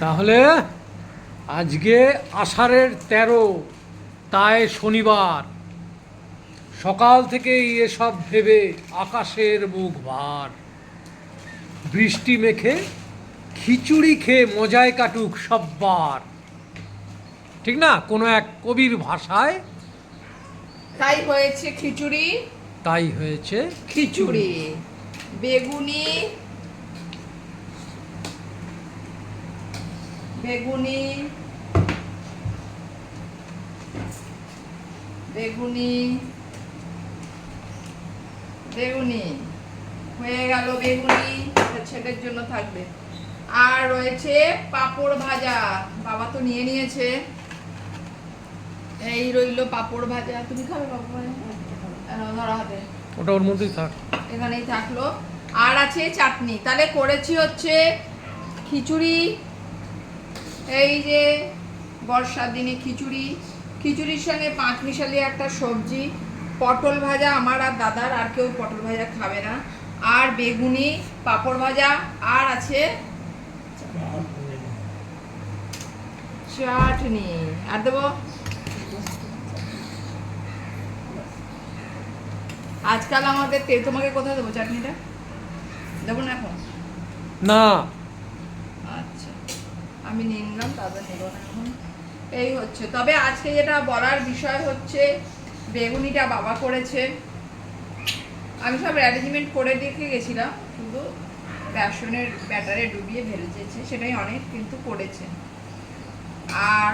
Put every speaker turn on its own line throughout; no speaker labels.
তাহলে আজকে আষাঢ়ের তেরো তাই শনিবার। সকাল থেকেই এসব ভেবে আকাশের মুখ ভার। বৃষ্টি মেখে খিচুড়ি খেয়ে মজায় কাটুক সব্বার। ঠিক না? কোনো এক কবির ভাষায়
তাই হয়েছে খিচুড়ি।
তাই হয়েছে
খিচুড়ি বেগুনি বেগুনি বেগুনি বেগুনি হয়ে গেল বেগুনি ছেলের জন্য থাকবে। আর রয়েছে পাপড় ভাজা বাবা তো নিয়ে নিয়েছে। এই রইল পাপড় ভাজা। তুমি খাবে পাপড় ভাজা? আহ, হাতে।
ওটা ওর মধ্যেই থাক।
এখানেই থাকল। আর আছে চাটনি। তাহলে করেছি হচ্ছে খিচুড়ি এই যে বর্ষার দিনে খিচুড়ি, খিচুড়ির সঙ্গে পাঁচ মিশালি একটা সবজি, পটল ভাজা আমার আর দাদার, আর কেউ পটল ভাজা খাবে না। আর বেগুনি, পাঁপড় ভাজা, আর আছে চাটনি। আর দেবো? আজকাল আমাদের তোমাকে কোথায় দেবো চাটনিটা? দেবো না এখন?
না।
আমি নিয়ে নিলাম তারপর নেব না এখন। এই হচ্ছে। তবে আজকে যেটা বলার বিষয় হচ্ছে, বেগুনিটা বাবা করেছে। আমি সব অ্যারেঞ্জমেন্ট করে দেখে গেছিলাম শুধু বেসনের ব্যাটারে ডুবিয়ে ভেজেছে, সেটাই অনেক কিন্তু করেছে। আর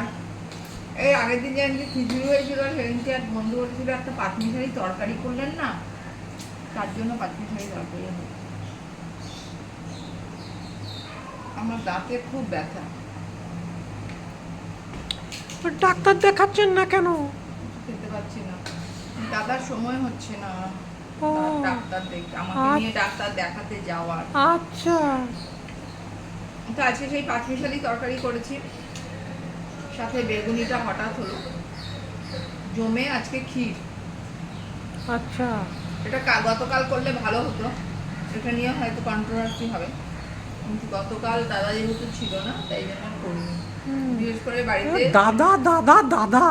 এই আগের দিন যেদিন খিচুড়ি হয়েছিল সেদিনকে এক বন্ধু বলেছিল, একটা পাতনি পাতমিশালি তরকারি করলেন না, তার জন্য পাতমিশালি তরকারি হবে। আমার দাঁতে খুব ব্যথা।
ডাক্তার দেখাচ্ছেন না কেন?
খেতে পাচ্ছি না। দাদার সময় হচ্ছে না। ডাক্তার দেখ আমাকে
আচ্ছা।
নিয়ে ডাক্তার দেখাতে যাওয়ার।
আচ্ছা।
তো আজকে সেই পাঁচমিশালি তরকারি করেছি। সাথে বেগুনিটা হঠাৎ হলো। জমে আজকে ক্ষীর।
আচ্ছা।
এটা গতকাল করলে ভালো হতো। এটা নিয়ে হয়তো কন্ট্রোভার্সি হবে। কিন্তু গতকাল দাদা যেহেতু ছিল না তাই জন্য করিনি। বিশেষ করে বাড়িতে
দাদা দাদা দাদা।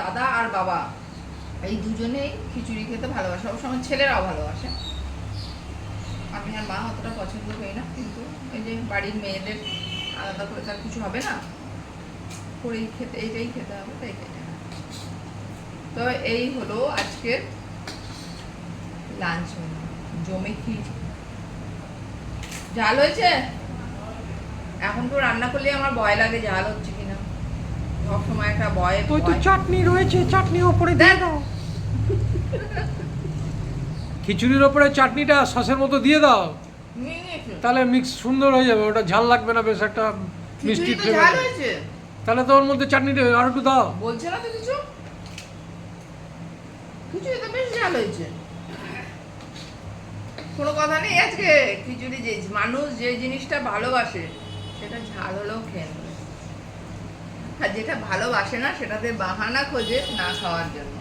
দাদা আর বাবা এই দুজনেই খিচুড়ি খেতে ভালোবাসে। অবশ্য আমার ছেলেরাও ভালোবাসে। আমি আর মা অতটা পছন্দ করি না কিন্তু এই যে বাড়ির মেয়েদের আলাদা করে তার কিছু হবে না। করেই খেতে এইটাই খেতে হবে তাই খেতে তো এই হলো আজকের লাঞ্চ মেনু জমে ক্ষীর। ঝাল হয়েছে? এখন তো রান্না করলে আমার ভয় লাগে ঝাল হচ্ছে কিনা। সব সময় একটা ভয়
ওই তো চাটনি রয়েছে চাটনি ওপরে দিয়ে দাও। খিচুড়ির ওপরে চাটনিটা সসের মতো দিয়ে দাও। তাহলে মিক্স সুন্দর হয়ে যাবে ওটা ঝাল লাগবে না বেশ একটা মিষ্টি ফ্লেভার
হয়েছে।
তাহলে তো ওর মধ্যে চাটনিটা আর একটু দাও।
বলছে না তো কিছু? খিচুড়ি তো বেশ ঝাল হয়েছে। কোনো কথা নেই আজকে? খিচুড়ি যে মানুষ যে জিনিসটা ভালোবাসে সেটা ঝাল হলেও খেয়ে নেবে। আর যেটা ভালোবাসে না, সেটাতে বাহানা খোঁজে না খাওয়ার জন্য।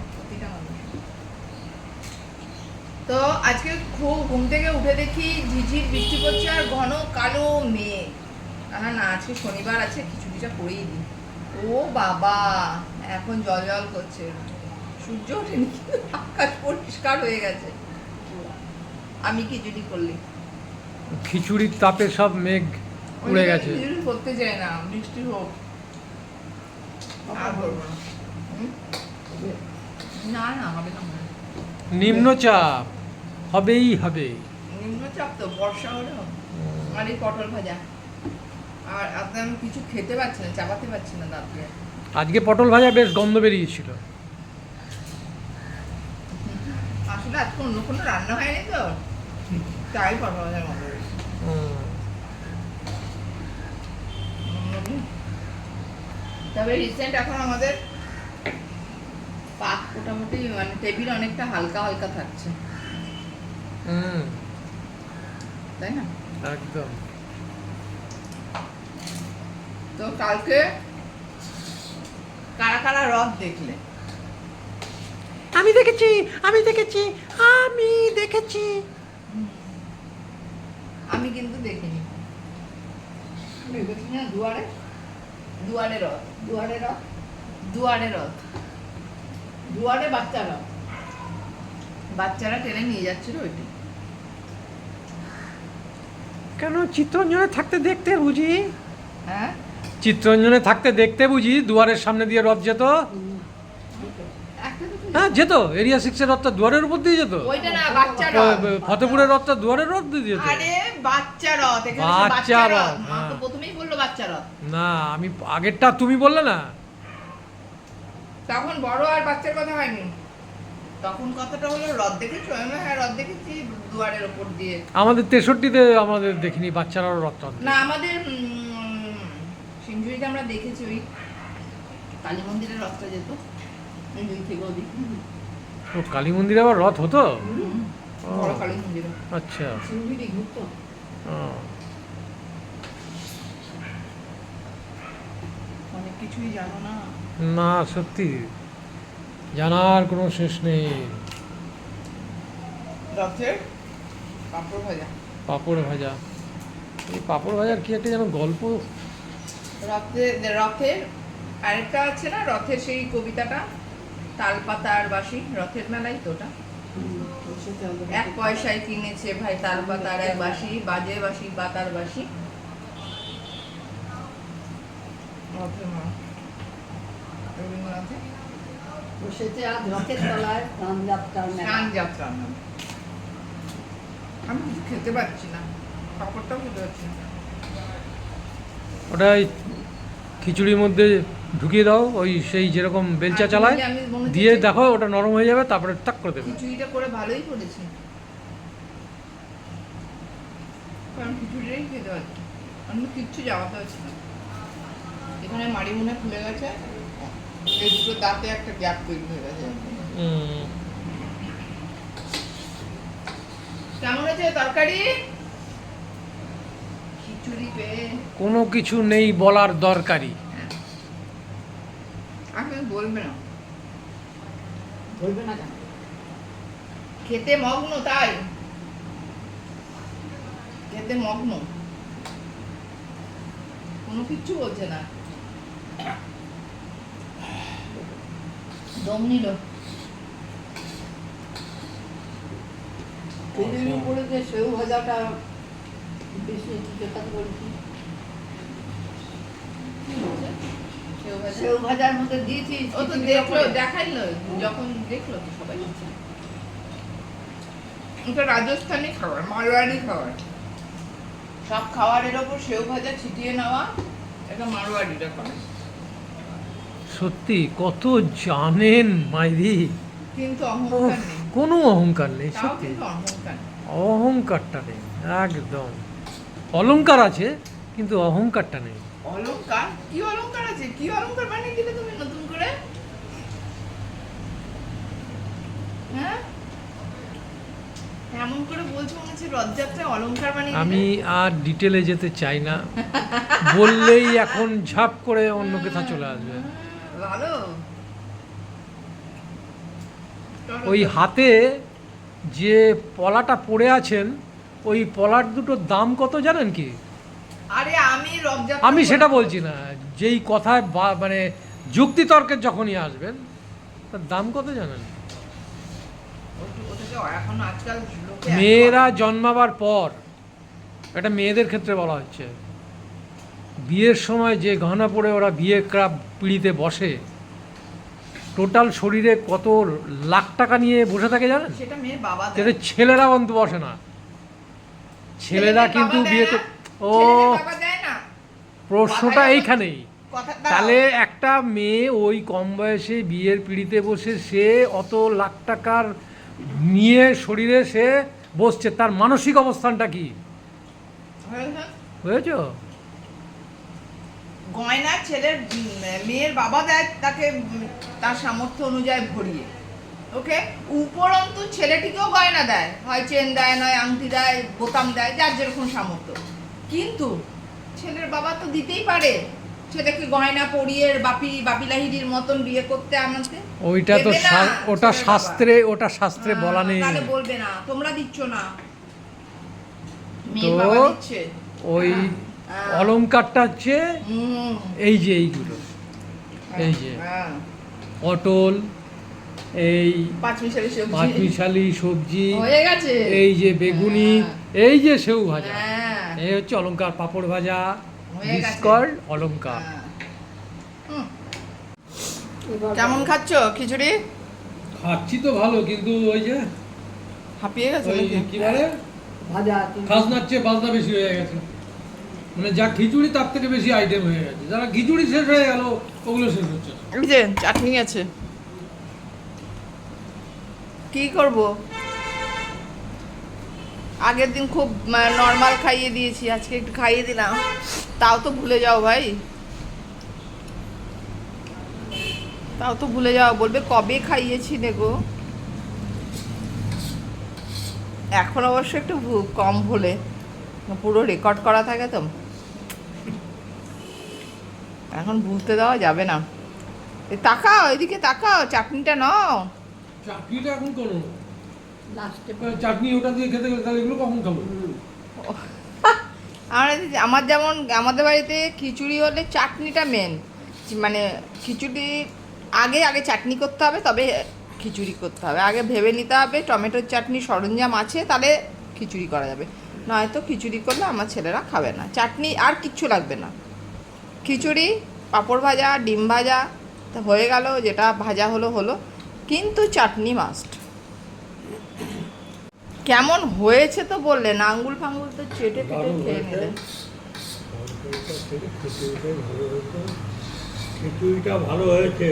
তো আজকে খুব ঘুম থেকে উঠে দেখি ঝিঝির বৃষ্টি পড়ছে আর ঘন কালো মেঘ। আহা না, আজকে শনিবার আছে খিচুড়িটা করেই দিই। ও বাবা, এখন জল জল করছে। সূর্য ওঠেনি, আকাশ পরিষ্কার হয়ে গেছে। আমি খিচুড়ি করলি।
খিচুড়ির তাপে সব মেঘ উড়ে গেছে।
করতে চাই না বৃষ্টি হোক। আর করব না। না হবে না মনে
নিম্নচাপ হবেই হবে।
নিম্নচাপ তো বর্ষা হলে হবে। আর এই পটল ভাজা। আর আপনার আমি কিছু খেতে পারছি না চাপাতে পারছি না দাঁত
আজকে পটল ভাজা বেশ গন্ধ বেরিয়েছিল।
আসলে আজকে অন্য কোনো রান্না হয়নি তো। তাই পটল ভাজার মতো হয়েছে। তবে রিসেন্ট এখন আমাদের পাক মোটামুটি মানে টেবিল অনেকটা হালকা হালকা থাকছে।
হুম।
তাই না?
একদম।
তো কালকে কারা কারা রথ দেখলে?
আমি দেখেছি আমি দেখেছি আমি দেখেছি।
আমি কিন্তু দেখিনি।
না দুয়ারে?
দুয়ারে রথ।
দুয়ারে রথ?
দুয়ারে রথ।
দুয়ারে বাচ্চারা
বাচ্চারা টেনে নিয়ে যাচ্ছিল ওইটি।
কেন? চিত্তরঞ্জনে থাকতে দেখতে বুঝি?
হ্যাঁ?
চিত্তরঞ্জনে থাকতে দেখতে বুঝি? দুয়ারের সামনে দিয়ে রথ যেত? হ্যাঁ যেত। এরিয়া সিক্সের রথটা দুয়ারের উপর দিয়ে যেত।
ওইটা না বাচ্চা রথ।
ফতেপুরের রথটা দুয়ারের রথ দিয়ে যেত।
আরে বাচ্চা রথ এখানে
বাচ্চা
বাচ্চা রথ।
রথ,
মা তো
হ্যাঁ।
প্রথমেই বলল বাচ্চা রথ।
না আমি আগেরটা তুমি বললে না।
তখন বড় আর বাচ্চার কথা হয়নি। তখন কথাটা হলো রথ দেখেছ? আমি হ্যাঁ রথ দেখেছি দুয়ারের ওপর দিয়ে।
আমাদের তেষট্টিতে আমাদের দেখিনি বাচ্চারাও রথ।
না আমাদের সিঞ্জুরিতে আমরা দেখেছি ওই কালী মন্দিরের রথটা যেত।
ও কালী মন্দিরে আবার রথ হতো? আচ্ছা।
না
সত্যি। জানার কোনো শেষ নেই।
রথের পাঁপড় ভাজা।
পাঁপড় ভাজা। এই পাঁপড় ভাজার কি একটা যেন গল্প?
রথে রথের আরেকটা আছে না? রথের সেই কবিতাটা? তালপাতার বাসি রথের মেলায় তো ওটা। এক পয়সায় কিনেছে ভাই তালপাতার এক বাসি বাজে বাসি পাতার বাসি। রথের মেলা। রবীন্দ্রনাথের?
বসেছে আজ রথের তলায় গান যাত্রার
গান যাত্রা আমি খেতে পারছি না। পাপড়টাও খেতে পারছি না।
ওটা ওই খিচুড়ির মধ্যে ঢুকিয়ে দাও ওই সেই যেরকম বেলচা চালায় দিয়ে দেখো ওটা নরম হয়ে যাবে তারপরে টাক করে দেবে।
খিচুড়িটা করে ভালোই করেছি কারণ খিচুড়িটাই খেতে পারছি অন্য কিচ্ছু যাওয়াতে হচ্ছে না। এখানে মাড়ি মনে খুলে গেছে। এই দুটো দাঁতে একটা গ্যাপ তৈরি হয়ে গেছে। কেমন হয়েছে তরকারি?
কোনো কিছু নেই বলার দরকারি।
বলবে না।
বলবে না কেন?
খেতে মগ্ন তাই। খেতে মগ্ন। কোনো কিচ্ছু বলছে না। দম নিল।
টেবিলের উপরে যে সেউ ভাজাটা বেশি যেটা বলছি
সেও
ভাজার মধ্যে দিয়েছি
ও তো দেখল দেখাইলো যখন দেখল তো সবাই এটা রাজস্থানি খাবার মারোয়াড়ি খাবার। সব খাবারের ওপর সেও ভাজা ছিটিয়ে নেওয়া এটা করে।
সত্যি কত জানেন মাইরি।
কিন্তু
উফ,
অহংকার নেই।
কোনো অহংকার নেই সত্যি।
অহংকার
অহংকারটা নেই একদম। অলংকার আছে কিন্তু অহংকারটা নেই।
অলংকার? কি অলংকার আছে? কি বানিয়ে দিলে তুমি নতুন করে? হ্যাঁ? এমন করে বলছো মনে হচ্ছে রথযাত্রায় অলংকার বানিয়ে
আমি আর ডিটেলে যেতে চাই না। বললেই এখন ঝাপ করে অন্য কোথা চলে আসবে।
ভালো।
ওই হাতে যে পলাটা পড়ে আছেন ওই পলার দুটোর দাম কত জানেন কি?
আরে আমি
আমি সেটা বলছি না। যেই কথায় বা- মানে যুক্তিতর্কের যখনই আসবেন তার দাম কত জানেন? মেয়েরা জন্মাবার পর এটা মেয়েদের ক্ষেত্রে বলা হচ্ছে বিয়ের সময় যে গহনা পরে ওরা বিয়ে ক্রাব পিড়িতে বসে টোটাল শরীরে কত লাখ টাকা নিয়ে বসে থাকে জানেন?
সেটা
ছেলেরা অন্ত বসে না। ছেলেরা কিন্তু
বাবা
বিয়ে
দেয়
কর-
না?
ও। প্রশ্নটা এইখানেই। তাহলে একটা মেয়ে ওই কম বয়সে বিয়ের পিড়িতে বসে সে অত লাখ টাকার নিয়ে শরীরে সে বসছে তার মানসিক অবস্থানটা কি?
হয়েছে?
হয়েছ
গয়না ছেলের মেয়ের বাবা দেয় তাকে তার সামর্থ্য অনুযায়ী ভরিয়ে। ওকে? উপরন্তু ছেলেটিকেও গয়না দেয়। হয় চেন দেয় নয় আংটি দেয় বোতাম দেয় যার যেরকম সামর্থ্য। কিন্তু ছেলের বাবা তো দিতেই পারে। ছেলেকে গয়না পরিয়ে বাপি বাপি লাহিড়ির মতন বিয়ে করতে আমাকে?
ওইটা তো ওটা শাস্ত্রে ওটা শাস্ত্রে
হ্যাঁ,
বলা নেই।
তাহলে বলবে না তোমরা দিচ্ছ না। মেয়ের
তো
বাবা দিচ্ছে।
ওই
হ্যাঁ। হ্যাঁ।
অলংকারটা হচ্ছে এই যে এইগুলো। এই যে
হ্যাঁ।
পটল এই পাঁচমিশালি সবজি। এই যে বেগুনি এই যে সেউ ভাজা।
হ্যাঁ।
এই হচ্ছে অলংকার পাপড় ভাজা বিস্কট অলংকার।
হ্যাঁ। কেমন খাচ্ছ খিচুড়ি?
খাচ্ছি তো ভালো কিন্তু ওই যে
হাঁপিয়ে গেছে
কি বলে?
ভাজা
খাজনার চেয়ে বাজনা বেশি হয়ে গেছে। মানে যা খিচুড়ি তার থেকে বেশি আইটেম হয়ে গেছে। যারা খিচুড়ি শেষ হয়ে গেল ওগুলো শেষ হচ্ছে না।
এই যে চাটনি আছে। কি করব? আগের দিন খুব নর্মাল খাইয়ে দিয়েছি, আজকে একটু খাইয়ে দিলাম। তাও তো ভুলে যাও ভাই। তাও তো ভুলে যাও, বলবে কবে খাইয়েছি গো এখন অবশ্য একটু কম ভুলে পুরো রেকর্ড করা থাকে তো। এখন ভুলতে দেওয়া যাবে না। তাকাও, এদিকে তাকাও, চাটনিটা নাও।
চাটনিটা এখন করো। চাটনি ওটা দিয়ে খেতে গেলে তাহলে এগুলো কখন খাব?
আমার আমার যেমন আমাদের বাড়িতে খিচুড়ি হলে চাটনিটা মেন মানে খিচুড়ি আগে আগে চাটনি করতে হবে তবে খিচুড়ি করতে হবে। আগে ভেবে নিতে হবে টমেটোর চাটনি সরঞ্জাম আছে তাহলে খিচুড়ি করা যাবে। নয়তো খিচুড়ি করলে আমার ছেলেরা খাবে না। চাটনি আর কিচ্ছু লাগবে না। খিচুড়ি পাঁপড় ভাজা ডিম ভাজা হয়ে গেল যেটা ভাজা হলো হলো। কিন্তু চাটনি মাস্ট কেমন হয়েছে তো বললেন আঙ্গুল ফাঙ্গুল তো চেটে পেটে খেয়ে। নিলেন
খিচুড়িটা ভালো হয়েছে।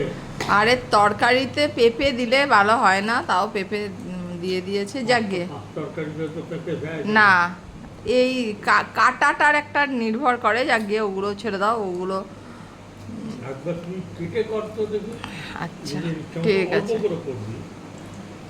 আরে তরকারিতে পেঁপে দিলে ভালো হয় না তাও পেঁপে দিয়ে দিয়েছে যাকে।
দেয়
না। এই কাটাটার একটা নির্ভর করে যাকে ওগুলো ছেড়ে দাও ওগুলো। আচ্ছা ঠিক আছে।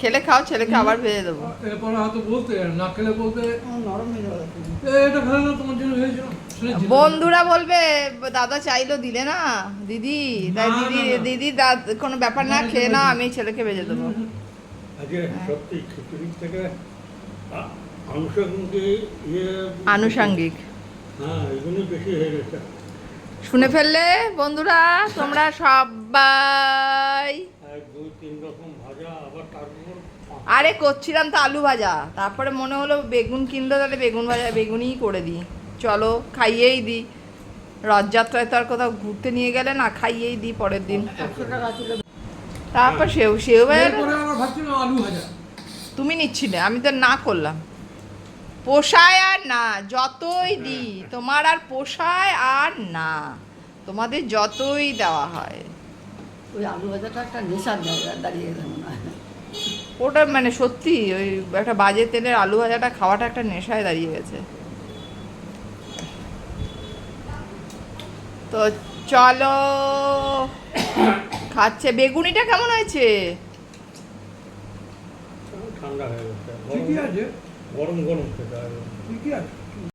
খেলে খাও ছেলেকে আবার ভেজে দেবো।
এরপরে হয়তো বলতে না খেলে বলতে
নরম হয়ে যাবে
এটা খেলে না তোমার জন্য হয়েছিল
বন্ধুরা বলবে দাদা চাইলো দিলে না? দিদি তাই দিদি। দিদি কোনো ব্যাপার না খেয়ে
না।
আমি ছেলেকে ভেজে দেবো।
আনুষঙ্গিক ইয়ে
আনুষাঙ্গিক।
হ্যাঁ হয়ে
শুনে ফেললে বন্ধুরা তোমরা সবাই আরে করছিলাম তো আলু ভাজা। তারপরে মনে হলো বেগুন কিনলো তাহলে বেগুন ভাজা বেগুনই করে দিই। চলো খাইয়েই দিই। রথযাত্রায় তো আর কোথাও ঘুরতে নিয়ে গেলে না খাইয়েই দিই পরের দিন। তারপর সেও সেও তুমি নিচ্ছিলে আমি তো না করলাম। পোষায় আর না যতই দিই তোমার আর পোষায় আর না। তোমাদের যতই দেওয়া হয়।
ওই আলু ভাজাটা একটা নেশার জায়গা দাঁড়িয়ে গেছে মনে হয়
ওটা মানে সত্যি ওই একটা বাজে তেলের আলু ভাজাটা খাওয়াটা একটা নেশায় দাঁড়িয়ে গেছে। তো চলো খাচ্ছে। বেগুনিটা কেমন হয়েছে?
ঠান্ডা হয়ে গেছে। গরম গরম খেতে হবে।
ঠিকই আছে।